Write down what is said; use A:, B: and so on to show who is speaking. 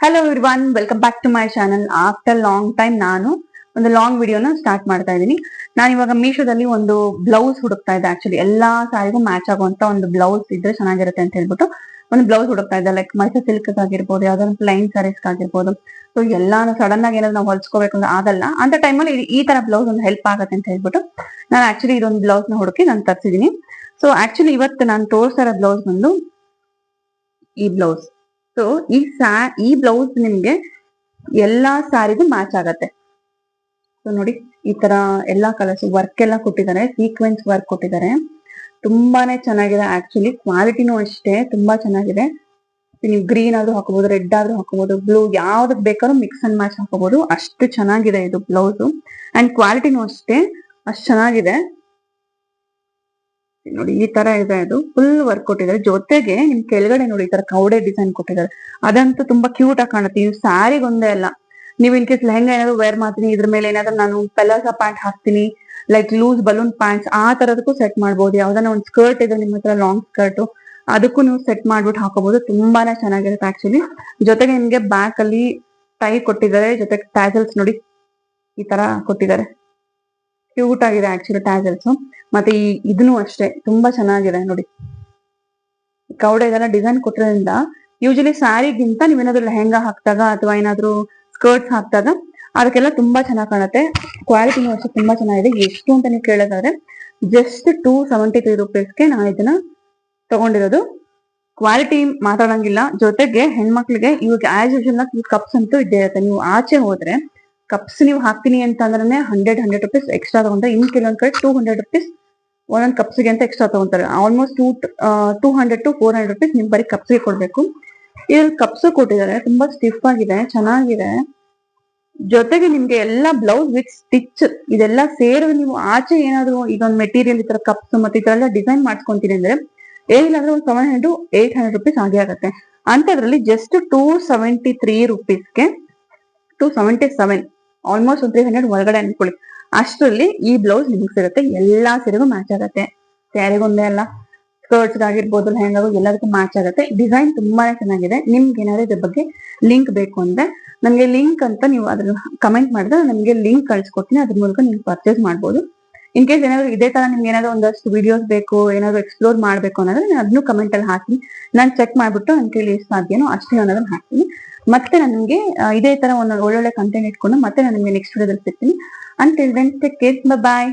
A: Hello one welcome back to my channel after long time ನಾನು ಒಂದು long ವಿಡಿಯೋನ start ಮಾಡ್ತಾ ಇದ್ದೀನಿ. ನಾನು ಇವಾಗ ಮೀಶೋದಲ್ಲಿ ಒಂದು ಬ್ಲೌಸ್ ಹುಡುಕ್ತಾ ಇದ್ದೆ. ಆಕ್ಚುಲಿ ಎಲ್ಲಾ ಸಾರಿಗೂ ಮ್ಯಾಚ್ ಆಗುವಂತ ಒಂದು ಬ್ಲೌಸ್ ಇದ್ರೆ ಚೆನ್ನಾಗಿರುತ್ತೆ ಅಂತ ಹೇಳ್ಬಿಟ್ಟು ಒಂದು ಬ್ಲೌಸ್ ಹುಡುಕ್ತಾ ಇದ್ದೆ. ಲೈಕ್ ಮೈಸೂರು ಸಿಲ್ಕ್ ಆಗಿರ್ಬೋದು ಯಾವ್ದಾದ್ರು ಪ್ಲೈನ್ ಸ್ಯಾರೀಸ್ ಆಗಿರ್ಬೋದು ಸೊ ಎಲ್ಲಾನು ಸಡನ್ ಆಗಿ ಏನಾದ್ರು ನಾವು ಹೊಲ್ಸ್ಕೋಬೇಕು ಅಂದ್ರೆ ಆಗಲ್ಲ ಅಂತ ಟೈಮಲ್ಲಿ ಈ ತರ ಬ್ಲೌಸ್ ಒಂದು ಹೆಲ್ಪ್ ಆಗುತ್ತೆ ಅಂತ ಹೇಳ್ಬಿಟ್ಟು ನಾನು ಆಕ್ಚುಲಿ ಇದೊಂದು ಬ್ಲೌಸ್ನ ಹುಡುಕಿ ನಾನು ತರ್ಸಿದ್ದೀನಿ. ಸೊ ಆಕ್ಚುಲಿ ಇವತ್ತು ನಾನು ತೋರಿಸ್ತಾ ಬ್ಲೌಸ್ ಬಂದು ಈ ಬ್ಲೌಸ್ ಸೊ ಈ ಸ್ಯಾ ಈ ಬ್ಲೌಸ್ ನಿಮ್ಗೆ ಎಲ್ಲಾ ಸ್ಯಾರಿಗೂ ಮ್ಯಾಚ್ ಆಗತ್ತೆ. ಸೊ ನೋಡಿ, ಈ ತರ ಎಲ್ಲಾ ಕಲರ್ಸ್ ವರ್ಕ್ ಎಲ್ಲ ಕೊಟ್ಟಿದ್ದಾರೆ ಸೀಕ್ವೆನ್ಸ್ ವರ್ಕ್ ಕೊಟ್ಟಿದ್ದಾರೆ. ತುಂಬಾನೇ ಚೆನ್ನಾಗಿದೆ ಆಕ್ಚುಲಿ ಕ್ವಾಲಿಟಿನೂ ಅಷ್ಟೇ, ತುಂಬಾ ಚೆನ್ನಾಗಿದೆ. ನೀವು ಗ್ರೀನ್ ಆದ್ರೂ ಹಾಕೋಬಹುದು ರೆಡ್ ಆದ್ರೂ ಹಾಕೋಬಹುದು ಬ್ಲೂ ಯಾವ್ದಕ್ ಬೇಕಾದ್ರೂ ಮಿಕ್ಸ್ ಅಂಡ್ ಮ್ಯಾಚ್ ಹಾಕೋಬಹುದು ಅಷ್ಟು ಚೆನ್ನಾಗಿದೆ ಇದು ಬ್ಲೌಸ್ ಅಂಡ್ ಕ್ವಾಲಿಟಿನೂ ಅಷ್ಟೇ, ಅಷ್ಟು ಚೆನ್ನಾಗಿದೆ. ನೋಡಿ, ಈ ತರ ಇದೆ ಅದು. ಫುಲ್ ವರ್ಕ್ ಕೊಟ್ಟಿದ್ದಾರೆ. ಜೊತೆಗೆ ನಿಮ್ ಕೆಳಗಡೆ ನೋಡಿ, ಈ ತರ ಕೌಡೆ ಡಿಸೈನ್ ಕೊಟ್ಟಿದ್ದಾರೆ. ಅದಂತೂ ತುಂಬಾ ಕ್ಯೂಟ್ ಆಗಿ ಕಾಣುತ್ತೆ. ಇದು ಸ್ಯಾರಿಗೊಂದೇ ಅಲ್ಲ. ನೀವು ಇನ್ ಕೇಸ್ ಲೆಹಂಗಾ ಏನಾದ್ರು ವೇರ್ ಮಾಡ್ತೀನಿ, ಇದ್ರ ಮೇಲೆ ಏನಾದ್ರು ನಾನು ಪೆಲಾಸ ಪ್ಯಾಂಟ್ ಹಾಕ್ತೀನಿ ಲೈಕ್ ಲೂಸ್ ಬಲೂನ್ ಪ್ಯಾಂಟ್ಸ್ ಆ ತರದಕ್ಕೂ ಸೆಟ್ ಮಾಡ್ಬೋದು. ಯಾವ್ದಾನ ಒಂದು ಸ್ಕರ್ಟ್ ಇದೆ ನಿಮ್ಮ ಹತ್ರ ಲಾಂಗ್ ಸ್ಕರ್ಟ್ ಅದಕ್ಕೂ ನೀವು ಸೆಟ್ ಮಾಡ್ಬಿಟ್ಟು ಹಾಕೋಬಹುದು ತುಂಬಾನೇ ಚೆನ್ನಾಗಿರುತ್ತೆ ಆಕ್ಚುಲಿ ಜೊತೆಗೆ ನಿಮ್ಗೆ ಬ್ಯಾಕ್ ಅಲ್ಲಿ ಟೈ ಕೊಟ್ಟಿದ್ದಾರೆ. ಜೊತೆಗೆ ಟ್ಯಾಸಲ್ಸ್ ನೋಡಿ, ಈ ತರ ಕೊಟ್ಟಿದ್ದಾರೆ. ಕ್ಯೂಟ್ ಆಗಿದೆ ಆಕ್ಚುಲಿ ಟ್ಯಾಗಲ್ಸ್ ಮತ್ತೆ ಈ ಇದನ್ನು ಅಷ್ಟೇ, ತುಂಬಾ ಚೆನ್ನಾಗಿದೆ ನೋಡಿ. ಕೌಡೆ ಇದೆಲ್ಲ ಡಿಸೈನ್ ಕೊಟ್ಟಿರೋದ್ರಿಂದ ಯೂಶಲಿ ಸ್ಯಾರಿಗಿಂತ ನೀವೇನಾದ್ರೂ ಲೆಹೆಂಗಾ ಹಾಕ್ದಾಗ ಅಥವಾ ಏನಾದ್ರೂ ಸ್ಕರ್ಟ್ಸ್ ಹಾಕ್ದಾಗ ಅದಕ್ಕೆಲ್ಲ ತುಂಬಾ ಚೆನ್ನಾಗಿ ಕಾಣುತ್ತೆ. ಕ್ವಾಲಿಟಿನೂ ಅಷ್ಟೇ ತುಂಬಾ ಚೆನ್ನಾಗಿದೆ. ಎಷ್ಟು ಅಂತ ನೀವು ಕೇಳೋದಾದ್ರೆ ಜಸ್ಟ್ ಟೂ ಸೆವೆಂಟಿ ತ್ರೀ ರುಪೀಸ್ಗೆ ನಾನು ಇದನ್ನ ತಗೊಂಡಿರೋದು. ಕ್ವಾಲಿಟಿ ಮಾತಾಡಂಗಿಲ್ಲ. ಜೊತೆಗೆ ಹೆಣ್ಮಕ್ಳಿಗೆ ಇವಾಗ ಆಸ್ ಯೂಶಲ್ ಕಪ್ಸ್ ಅಂತೂ ಇದ್ದೇ ಇರುತ್ತೆ. ನೀವು ಆಚೆ ಹೋದ್ರೆ ಕಪ್ಸ್ ನೀವು ಹಾಕ್ತೀನಿ ಅಂತ ಅಂದ್ರೆ ಹಂಡ್ರೆಡ್ ಹಂಡ್ರೆಡ್ ರುಪೀಸ್ ಎಕ್ಸ್ಟ್ರಾ ತಗೊಂಡ್ರೆ ಇನ್ ಕೆಲವೊಂದ್ ಕಡೆ ಟೂ ಹಂಡ್ರೆಡ್ ರುಪೀಸ್ ಒಂದೊಂದು ಕಪ್ಸ್ಗೆ ಅಂತ ಎಕ್ಸ್ಟ್ರಾ ತಗೊಂತಾರೆ. Almost two two hundred to four hundred rupees ನಿಮ್ ಬರೀ ಕಪ್ಸ್ಗೆ ಕೊಡ್ಬೇಕು. ಇದ್ರಲ್ಲಿ ಕಪ್ಸ್ ಕೊಟ್ಟಿದ್ದಾರೆ. ತುಂಬಾ ಸ್ಟಿಫ್ ಆಗಿದೆ, ಚೆನ್ನಾಗಿದೆ. ಜೊತೆಗೆ ನಿಮ್ಗೆ ಎಲ್ಲ ಬ್ಲೌಸ್ ವಿತ್ ಸ್ಟಿಚ್ ಇದೆಲ್ಲ ಸೇರಿ ನೀವು ಆಚೆ ಏನಾದ್ರು ಒಂದು ಮೆಟೀರಿಯಲ್ ಈ ತರ ಕಪ್ಸ್ ಮತ್ತೆ ಈ ತರ ಎಲ್ಲ ಡಿಸೈನ್ ಮಾಡ್ಕೊಂತೀನಿ ಅಂದ್ರೆ ಏನಿಲ್ಲ ಅಂದ್ರೆ ಒಂದು seven hundred eight hundred rupees ಆಗೇ ಆಗುತ್ತೆ. ಅಂತದ್ರಲ್ಲಿ ಜಸ್ಟ್ ಟೂ ಸೆವೆಂಟಿ ತ್ರೀ ರುಪೀಸ್ಗೆ ಟೂ ಸೆವೆಂಟಿ ಸೆವೆನ್ ಆಲ್ಮೋಸ್ಟ್ ಒಂದು ತ್ರೀ ಹಂಡ್ರೆಡ್ ಒಳಗಡೆ ಅನ್ಕೊಳ್ಳಿ ಅಷ್ಟರಲ್ಲಿ ಈ ಬ್ಲೌಸ್ ನಿಮ್ಗೆ ಸಿಗುತ್ತೆ. ಎಲ್ಲಾ ಸೀರೆಗೂ ಮ್ಯಾಚ್ ಆಗುತ್ತೆ. ಸ್ಯಾರಿಗೊಂದೇ ಅಲ್ಲ. ಸ್ಕರ್ಟ್ಸ್ ಆಗಿರ್ಬೋದು, ಲೆಹಂಗಾಗು ಎಲ್ಲದಕ್ಕೂ ಮ್ಯಾಚ್ ಆಗುತ್ತೆ. ಡಿಸೈನ್ ತುಂಬಾನೇ ಚೆನ್ನಾಗಿದೆ. ನಿಮ್ಗೆ ಏನಾದ್ರು ಇದ್ರ ಬಗ್ಗೆ ಲಿಂಕ್ ಬೇಕು ಅಂದ್ರೆ ನನಗೆ ಲಿಂಕ್ ಅಂತ ನೀವು ಅದ್ರ ಕಮೆಂಟ್ ಮಾಡಿದ್ರೆ ನಮ್ಗೆ ಲಿಂಕ್ ಕಳ್ಸಿಕೊಡ್ತೀನಿ. ಅದ್ರ ಮೂಲಕ ನೀವು ಪರ್ಚೇಸ್ ಮಾಡ್ಬೋದು. ಇನ್ ಕೇಸ್ ಏನಾದ್ರು ಇದೇ ತರ ನಿಮ್ಗೆ ಏನಾದ್ರು ಒಂದಷ್ಟು ವಿಡಿಯೋಸ್ ಬೇಕು, ಏನಾದ್ರು ಎಕ್ಸ್ಪ್ಲೋರ್ ಮಾಡ್ಬೇಕು ಅನ್ನೋದ್ರೆ ನಾನು ಅದನ್ನು ಕಮೆಂಟ್ ಅಲ್ಲಿ ಹಾಕಿ ನಾನು ಚೆಕ್ ಮಾಡ್ಬಿಟ್ಟು ನನ್ನ ಕೈಲಿ ಎಷ್ಟು ಸಾಧ್ಯನೋ ಅಷ್ಟೇ ಅನ್ನೋದನ್ನ ಹಾಕ್ತೀನಿ. ಮತ್ತೆ ನಾನು ನಿಮಗೆ ಇದೇ ತರ ಒಂದು ಒಳ್ಳೊಳ್ಳೆ ಕಂಟೆಂಟ್ ಇಟ್ಕೊಂಡು ಮತ್ತೆ ನಾನು ನಿಮಗೆ ನೆಕ್ಸ್ಟ್ ವಿಡಿಯೋದಲ್ಲಿ ಸಿಗ್ತೀನಿ. Until take care bye